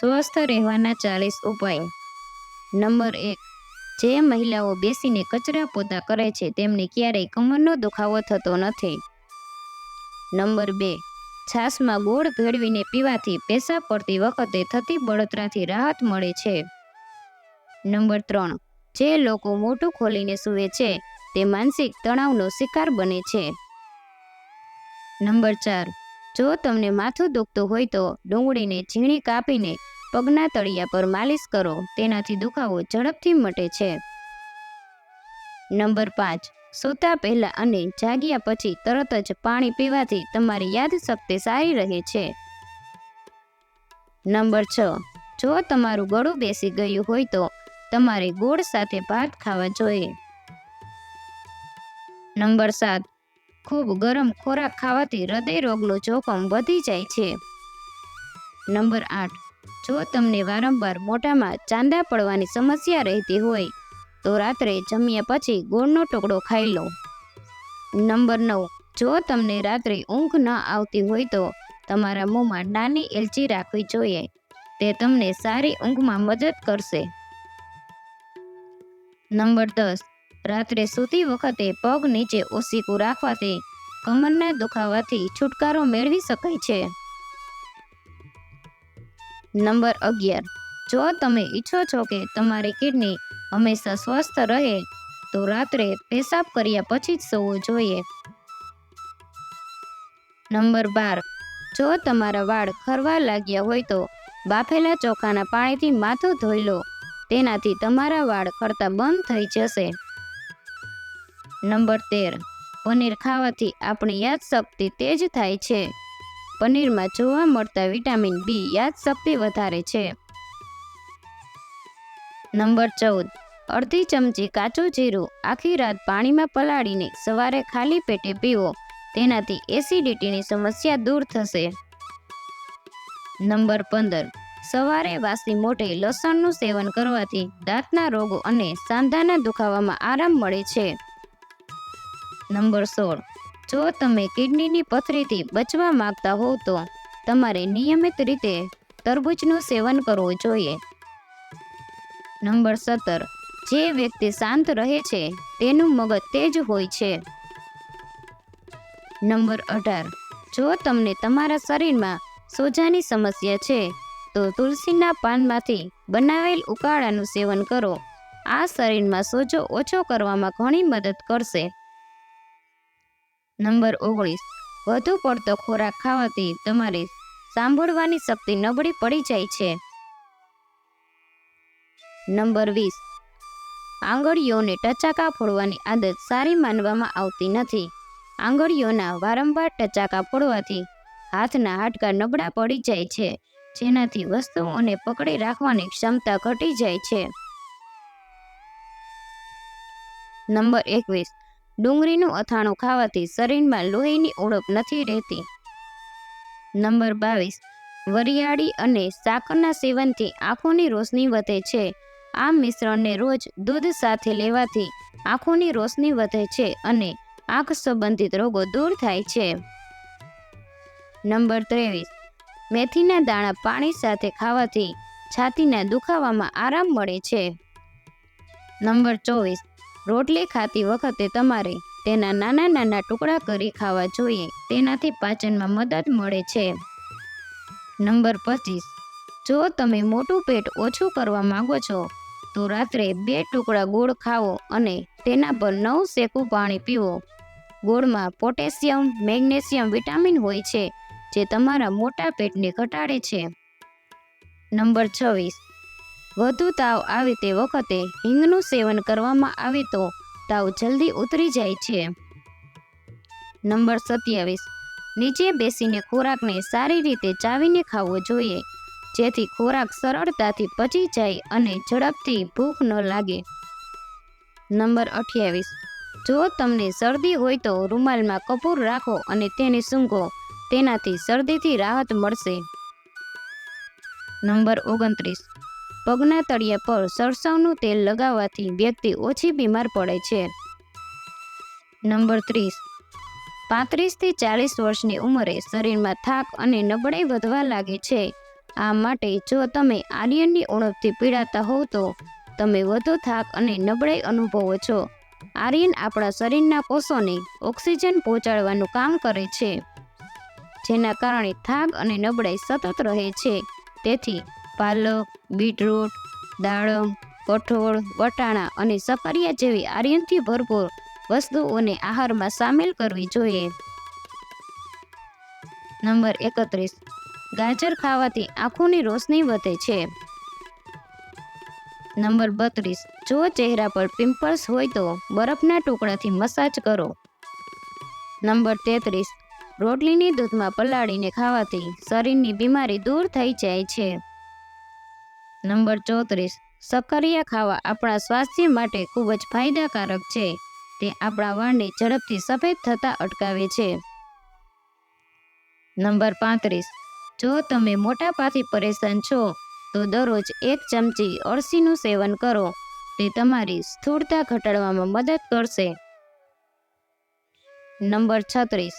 સ્વસ્થ રહેવાના ચાલીસ ઉપાય. નંબર એક, જે મહિલાઓ બેસીને કચરા પોતા કરે છે, તેમને ક્યારેય કમરનો દુખાવો થતો નથી. નંબર બે, છાશમાં ગોળ ભેળવીને પીવાથી પેશાબ પડતી વખતે થતી બળતરાથી રાહત મળે છે. નંબર ત્રણ, જે લોકો મોટું ખોલીને સૂવે છે, તે માનસિક તણાવનો શિકાર બને છે. નંબર ચાર જો તમને માથું દુખતું હોય તો ડુંગળીને ઝીણી કાપીને પગના તળિયા પર માલિશ કરો. તેનાથી દુખાવો ઝડપથી મટે છે. નંબર પાંચ. સૂતા પહેલા અને જાગ્યા પછી તરત જ પાણી પીવાથી તમારી યાદશક્તિ સારી રહે છે. નંબર છ. જો તમારું ગળું બેસી ગયું હોય તો તમારે ગોળ સાથે ભાત ખાવા જોઈએ. નંબર સાત. ખૂબ ગરમ ખોરાક ખાવાથી હૃદય રોગનું જોખમ વધી જાય છે. નંબર આઠ. જો તમને વારંવાર મોઢામાં ચાંદા પડવાની સમસ્યા રહેતી હોય, તો રાત્રે જમ્યા પછી ગોળનો ટુકડો ખાઈ લો. નંબર નવ. જો તમને રાત્રે ઊંઘ ન આવતી હોય તો તમારા મોંમાં નાની એલચી રાખવી જોઈએ. તે તમને સારી ઊંઘમાં મદદ કરશે. નંબર દસ. રાત્રે સૂતી વખતે પગ નીચે ઓસીકું રાખવાથી કમરના દુખાવાથી છુટકારો મેળવી શકાય છે. નંબર અગિયાર. જો તમે ઈચ્છો છો કે તમારી કિડની હંમેશા સ્વસ્થ રહે, તો રાત્રે પેશાબ કર્યા પછી જ સૂવું જોઈએ. નંબર બાર. જો તમારા વાળ ખરવા લાગ્યા હોય તો બાફેલા ચોખાના પાણીથી માથું ધોઈ લો. તેનાથી તમારા વાળ ખરતા બંધ થઈ જશે. નંબર તેર. પનીર ખાવાથી આપણી યાદશક્તિ તેજ થાય છે. પનીરમાં જોવા મળતા વિટામિન બી યાદશક્તિ વધારે છે. નંબર ચૌદ. અડધી ચમચી કાચું જીરું આખી રાત પાણીમાં પલાળીને સવારે ખાલી પેટે પીવો. તેનાથી એસિડિટીની સમસ્યા દૂર થશે. નંબર પંદર. સવારે વાસી મોઢે લસણનું સેવન કરવાથી દાંતના રોગો અને સાંધાના દુખાવામાં આરામ મળે છે. નંબર સોળ. જો તમે કિડનીની પથરીથી બચવા માંગતા હો તો તમારે નિયમિત રીતે તરબૂચનું સેવન કરવું જોઈએ. નંબર સત્તર. જે વ્યક્તિ શાંત રહે છે, તેનું મગજ તેજ હોય છે. નંબર અઢાર. જો તમને તમારા શરીરમાં સોજાની સમસ્યા છે, તો તુલસીના પાનમાંથી બનાવેલ ઉકાળાનું સેવન કરો. આ શરીરમાં સોજો ઓછો કરવામાં ઘણી મદદ કરશે. નંબર ઓગણીસ. વધુ પડતો ખોરાક ખાવાથી તમારી સાંભળવાની શક્તિ નબળી પડી જાય છે. નંબર વીસ. આંગળીઓને ટચાકા ફોડવાની આદત સારી માનવામાં આવતી નથી. આંગળીઓના વારંવાર ટચાકા ફોડવાથી હાથના હાડકા નબળા પડી જાય છે, જેનાથી વસ્તુઓને પકડી રાખવાની ક્ષમતા ઘટી જાય છે. નંબર એકવીસ. ડુંગળીનું અથાણું ખાવાથી શરીરમાં લોહીની ઉણપ નથી રહેતી. નંબર બાવીસ. વરિયાળી અને સાકરના સેવનથી આંખોની રોશની વધે છે. આ મિશ્રણને રોજ દૂધ સાથે લેવાથી આંખોની રોશની વધે છે અને આંખ સંબંધિત રોગો દૂર થાય છે. નંબર ત્રેવીસ. મેથીના દાણા પાણી સાથે ખાવાથી છાતીના દુખાવામાં આરામ મળે છે. નંબર ચોવીસ. રોટલી ખાતી વખતે તમારે તેના નાના નાના ટુકડા કરી ખાવા જોઈએ. તેનાથી પાચનમાં મદદ મળે છે. નંબર પચીસ. જો તમે મોટું પેટ ઓછું કરવા માંગો છો, તો રાત્રે બે ટુકડા ગોળ ખાવો અને તેના પર નવ શેકું પાણી પીવો ગોળમાં પોટેશિયમ, મેગ્નેશિયમ વિટામિન હોય છે, જે તમારા મોટા પેટને ઘટાડે છે. નંબર છવ્વીસ. વધુ તાવ આવે તે વખતે હિંગનું સેવન કરવામાં આવે તો તાવ જલ્દી ઉતરી જાય છે. નંબર સત્યાવીસ. નીચે બેસીને ખોરાકને સારી રીતે ચાવીને ખાવો જોઈએ, જેથી ખોરાક સરળતાથી પચી જાય અને ઝડપથી ભૂખ ન લાગે. નંબર અઠ્યાવીસ. જો તમને શરદી હોય તો રૂમાલમાં કપૂર રાખો અને તેને સૂંઘો, તેનાથી શરદીથી રાહત મળશે. નંબર ઓગણત્રીસ. પગના તળિયા પર સરસવનું તેલ લગાવવાથી વ્યક્તિ ઓછી બીમાર પડે છે. નંબર ત્રીસ. પાંત્રીસથી ચાલીસ વર્ષની ઉંમરે શરીરમાં થાક અને નબળાઈ વધવા લાગે છે. આ માટે જો તમે આર્યનની ઉણપથી પીડાતા હોવ તો તમે વધુ થાક અને નબળાઈ અનુભવો છો. આર્યન આપણા શરીરના કોષોને ઓક્સિજન પહોંચાડવાનું કામ કરે છે. જેના કારણે થાક અને નબળાઈ સતત રહે છે. તેથી પાલક, બીટરૂટ, દાડમ, કઠોળ, વટાણા અને સફરિયા જેવી આર્યનથી ભરપૂર વસ્તુઓને આહારમાં સામેલ કરવી જોઈએ. નંબર એકત્રીસ. ગાજર ખાવાથી આંખોની રોશની વધે છે. નંબર બત્રીસ. જો ચહેરા પર પિમ્પલ્સ હોય તો બરફના ટુકડાથી મસાજ કરો. નંબર તેત્રીસ. રોટલીની દૂધમાં પલાળીને ખાવાથી શરીરની બીમારી દૂર થઈ જાય છે. નંબર ચોત્રીસ. સક્કરિયા ખાવા આપણા સ્વાસ્થ્ય માટે ખૂબ જ ફાયદાકારક છે. તે આપણા વાળને ઝડપથી સફેદ થતા અટકાવે છે. નંબર પાંત્રીસ. જો તમે મોટાપાથી પરેશાન છો, તો દરરોજ એક ચમચી અળસીનું સેવન કરો. તે તમારી સ્થૂળતા ઘટાડવામાં મદદ કરશે. નંબર છત્રીસ.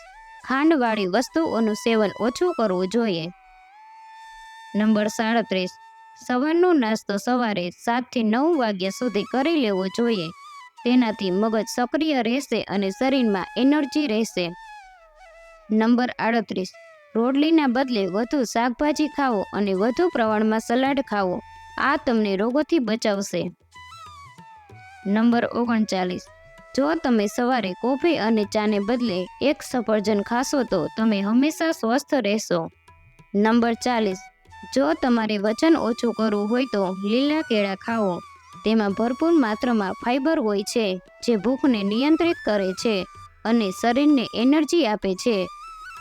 ખાંડવાળી વસ્તુઓનું સેવન ઓછું કરવું જોઈએ. નંબર સાડત્રીસ. સવારનો નાસ્તો સવારે સાતથી નવ વાગ્યા સુધી કરી લેવો જોઈએ. તેનાથી મગજ સક્રિય રહેશે અને શરીરમાં એનર્જી રહેશે. નંબર આડત્રીસ. રોટલીના બદલે વધુ શાકભાજી ખાવો અને વધુ પ્રમાણમાં સલાડ ખાવો આ તમને રોગોથી બચાવશે. નંબર ઓગણચાલીસ. જો તમે સવારે કોફી અને ચાને બદલે એક સફરજન ખાશો તો તમે હંમેશા સ્વસ્થ રહેશો. નંબર ચાલીસ. જો તમારે વજન ઓછું કરવું હોય તો લીલા કેળા ખાઓ. તેમાં ભરપૂર માત્રામાં ફાઇબર હોય છે, જે ભૂખને નિયંત્રિત કરે છે અને શરીરને એનર્જી આપે છે.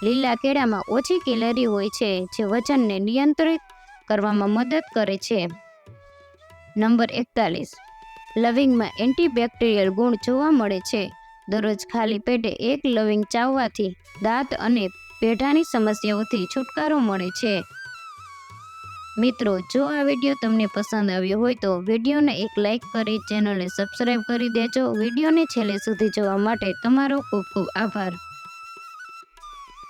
લીલા કેળામાં ઓછી કેલરી હોય છે, જે વજનને નિયંત્રિત કરવામાં મદદ કરે છે. નંબર એકતાલીસ. લવિંગમાં એન્ટીબેક્ટેરિયલ ગુણ જોવા મળે છે. દરરોજ ખાલી પેટે એક લવિંગ ચાવવાથી દાંત અને પેઢાની સમસ્યાઓથી છુટકારો મળે છે. મિત્રો, જો આ વીડિયો તમને પસંદ આવ્યો હોય તો વિડીયોને એક લાઇક કરી, ચેનલને સબસ્ક્રાઈબ કરી દેજો. વિડીયોને છેલ્લે સુધી જોવા માટે તમારો ખૂબ ખૂબ આભાર.